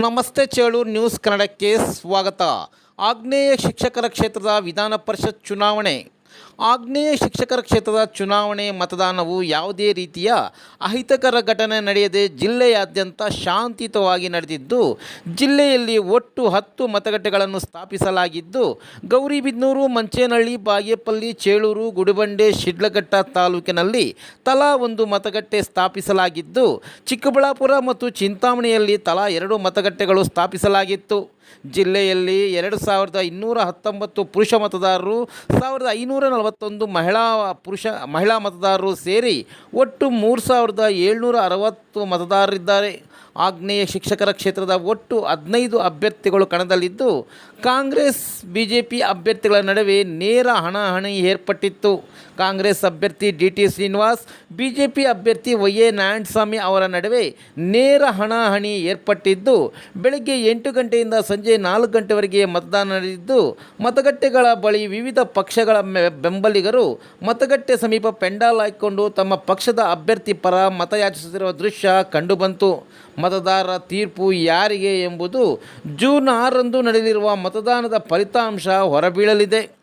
ನಮಸ್ತೆ ಚೇಳೂರು ನ್ಯೂಸ್ ಕನ್ನಡಕ್ಕೆ ಸ್ವಾಗತ. ಆಗ್ನೇಯ ಶಿಕ್ಷಕರ ಕ್ಷೇತ್ರದ ವಿಧಾನ ಪರಿಷತ್ ಚುನಾವಣೆ. ಆಗ್ನೇಯ ಶಿಕ್ಷಕರ ಕ್ಷೇತ್ರದ ಚುನಾವಣೆ ಮತದಾನವು ಯಾವುದೇ ರೀತಿಯ ಅಹಿತಕರ ಘಟನೆ ನಡೆಯದೆ ಜಿಲ್ಲೆಯಾದ್ಯಂತ ಶಾಂತಿಯುತವಾಗಿ ನಡೆದಿದ್ದು, ಜಿಲ್ಲೆಯಲ್ಲಿ ಒಟ್ಟು ಹತ್ತು ಮತಗಟ್ಟೆಗಳನ್ನು ಸ್ಥಾಪಿಸಲಾಗಿದ್ದು, ಗೌರಿಬಿದ್ನೂರು, ಮಂಚೇನಹಳ್ಳಿ, ಬಾಗೇಪಲ್ಲಿ, ಚೇಳೂರು, ಗುಡಿಬಂಡೆ, ಶಿಡ್ಲಘಟ್ಟ ತಾಲೂಕಿನಲ್ಲಿ ತಲಾ ಒಂದು ಮತಗಟ್ಟೆ ಸ್ಥಾಪಿಸಲಾಗಿದ್ದು, ಚಿಕ್ಕಬಳ್ಳಾಪುರ ಮತ್ತು ಚಿಂತಾಮಣಿಯಲ್ಲಿ ತಲಾ ಎರಡು ಮತಗಟ್ಟೆಗಳು ಸ್ಥಾಪಿಸಲಾಗಿತ್ತು. ಜಿಲ್ಲೆಯಲ್ಲಿ ಎರಡು ಸಾವಿರದ ಇನ್ನೂರ ಹತ್ತೊಂಬತ್ತು ಪುರುಷ ಮತದಾರರು, ಸಾವಿರದ ಐನೂರ ನಲವತ್ತೊಂದು ಮಹಿಳಾ ಪುರುಷ, ಮಹಿಳಾ ಮತದಾರರು ಸೇರಿ ಒಟ್ಟು ಮೂರು ಸಾವಿರದ ಏಳ್ನೂರ ಅರವತ್ತು ಮತದಾರರಿದ್ದಾರೆ. ಆಗ್ನೇಯ ಶಿಕ್ಷಕರ ಕ್ಷೇತ್ರದ ಒಟ್ಟು ಹದಿನೈದು ಅಭ್ಯರ್ಥಿಗಳು ಕಣದಲ್ಲಿದ್ದು, ಕಾಂಗ್ರೆಸ್ ಬಿ ಜೆ ಪಿ ಅಭ್ಯರ್ಥಿಗಳ ನಡುವೆ ನೇರ ಹಣಾಹಣಿ ಏರ್ಪಟ್ಟಿತ್ತು. ಕಾಂಗ್ರೆಸ್ ಅಭ್ಯರ್ಥಿ D T Srinivas B J P ಅಭ್ಯರ್ಥಿ ವೈ ಎ ನಾರಾಯಣಸ್ವಾಮಿ ಅವರ ನಡುವೆ ನೇರ ಹಣಾಹಣಿ ಏರ್ಪಟ್ಟಿದ್ದು, ಬೆಳಗ್ಗೆ ಎಂಟು ಗಂಟೆಯಿಂದ ಸಂಜೆ ನಾಲ್ಕು ಗಂಟೆವರೆಗೆ ಮತದಾನ ನಡೆದಿದ್ದು, ಮತಗಟ್ಟೆಗಳ ಬಳಿ ವಿವಿಧ ಪಕ್ಷಗಳ ಬೆಂಬಲಿಗರು ಮತಗಟ್ಟೆ ಸಮೀಪ ಪೆಂಡಾಲ್ ಹಾಕಿಕೊಂಡು ತಮ್ಮ ಪಕ್ಷದ ಅಭ್ಯರ್ಥಿ ಪರ ಮತಯಾಚಿಸುತ್ತಿರುವ ದೃಶ್ಯ ಕಂಡುಬಂತು. ಮತದಾರರ ತೀರ್ಪು ಯಾರಿಗೆ ಎಂಬುದು ಜೂನ್ ಆರರಂದು ನಡೆಯಲಿರುವ ಮತದಾನದ ಫಲಿತಾಂಶ ಹೊರಬೀಳಲಿದೆ.